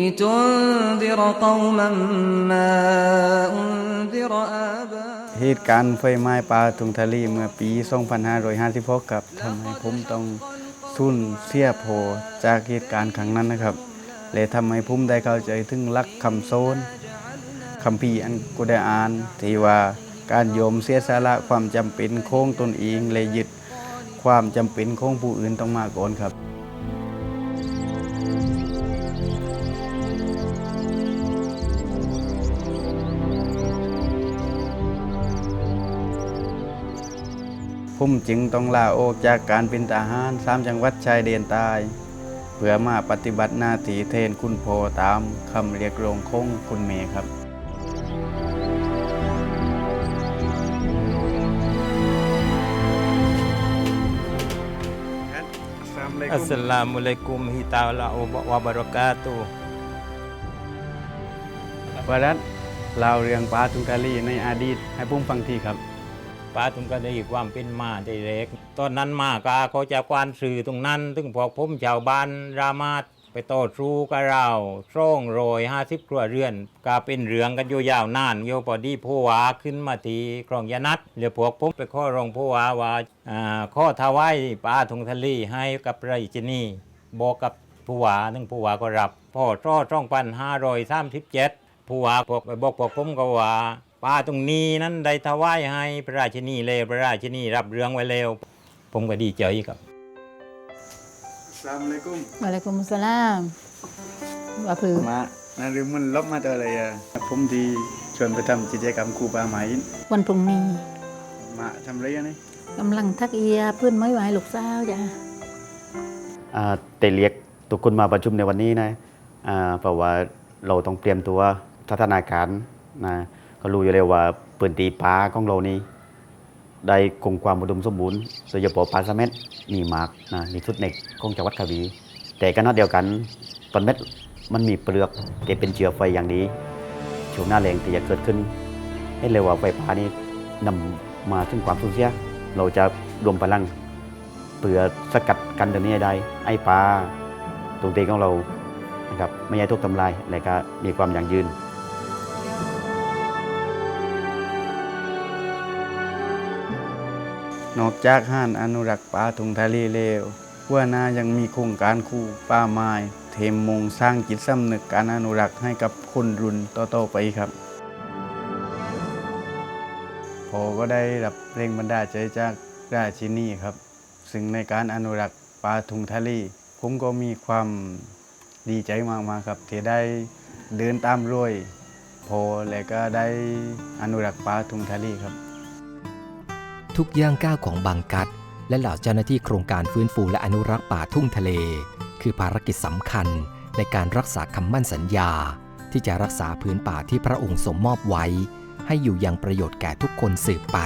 لتنذر قوما ما أنذر آباؤهم เหตุการณ์ไฟไหม้ป่าทุงทะเลเมื่อปี 2556ครับทำให้ผมต้องสูญเสียโพจากเหตุการณ์ครั้งนั้นนะครับ และทำให้ผมได้เข้าใจถึงหลักคำโซนคำพีร์อันกุไดอ่านที่ว่าการโยมเสียสละความจำเป็นโค้งตนเองและยึดความจำเป็นของผู้อื่นต้องมาก่อนครับ ผมจึงต้องลาออกจากการเป็นทหารสามจังหวัดชายแดนใต้เพื่อมาปฏิบัติหน้าที่แทนคุณพ่อตามคำเรียกร้องของคุณเมย์ครับอัสสลามุอะลัยกุมฮิตาลาอุวะบารากาตุฮ์วรัตเราวเรื่องปลาทุงทะเลในอดีตให้ผมฟังทีครับ ป้าทุงก็ได้ความเป็นมาได้เล็ก ตอนนั้นมากาเขาจะกวานสื่อตรงนั้นถึงพวกผมชาวบ้านรามาดไปโต้สู้กับเราช่องโรยห้าสิบครัวเรือนกาเป็นเรืองกันอยู่ยาวนานโยพอดีผู้ว่าขึ้นมาทีครองยานัดเหลือพวกผมไปข้อรองผู้ว่าว่าข้อทวายป้าทงทะเลให้กับไรจินีบอกกับผู้ว่านึงผู้ว่าก็รับ พ่อช่อช่องพันห้าร้อยสามสิบเจ็ดผู้ว่าบอกบอกพวกผมก็ว่า ป้าตรงนี้นั้นได้ถวายให้พระราชินีเลยพระราชินีรับเรื่องไว้แล้วผมก็ดีใจครับสามเลยกุ้ม Waalaikumsalam. Apa? มานาลืมมันลบมาตัวอะไรอะผมดีชวนไปทำกิจกรรมครูปลาไหมวันพรุ่งนี้ มาทำอะไรอะนี่กำลังทักเอียเพื่อนไม่ไหวลูกสาวจ้ะอ่าแต่เรียกทุกคนมาประชุมในวันนี้นะอ่าเพราะว่าเราต้องเตรียมตัวสถานการณ์นะ ก็รู้อยู่แล้วว่าปืนตีปลาของเรานี่ได้คงความอุดมสมบูรณ์โดยเฉพาะปลาสะเม็ดมีมากนะในสุดในของจังหวัดกระบี่แต่กันนัดเดียวกันปลาเม็ดมันมีเปลือกเก็เป็นเชื้อไฟอย่างดีช่วงหน้าแรงที่จะเกิดขึ้น ให้เร็วว่าไฟป่านี่นำมาถึงความสูญเสียเราจะรวมพลังเพื่อสกัดกันตรงนี้ให้ได้ไอ้ปลาตรงตงของเรานะครับไม่ให้ทุกทำลายและก็มีความยั่งยืน นอกจากห้านอนุรักษ์ป่าทุงทะเลแล้วหัวหน้ายังมีโครงการคู่ป่าไม้เทมมงสร้างจิตสำนึกการอนุรักษ์ให้กับคนรุ่นต่อๆไปครับพอก็ได้รับแรงบันดาลใจจากราชินีครับ ซึ่งในการอนุรักษ์ปลาทุงทะเลผมก็มีความดีใจมากๆครับที่ได้เดินตามรอยพอและก็ได้อนุรักษ์ปลาทุงทะเลครับ ทุกย่างก้าวของบางกัด และเหล่าเจ้าหน้าที่โครงการฟื้นฟูและอนุรักษ์ป่าทุ่งทะเล คือภารกิจสำคัญในการรักษาคำมั่นสัญญา ที่จะรักษาพื้นป่าที่พระองค์ทรงมอบไว้ ให้อยู่อย่างประโยชน์แก่ทุกคนสืบไป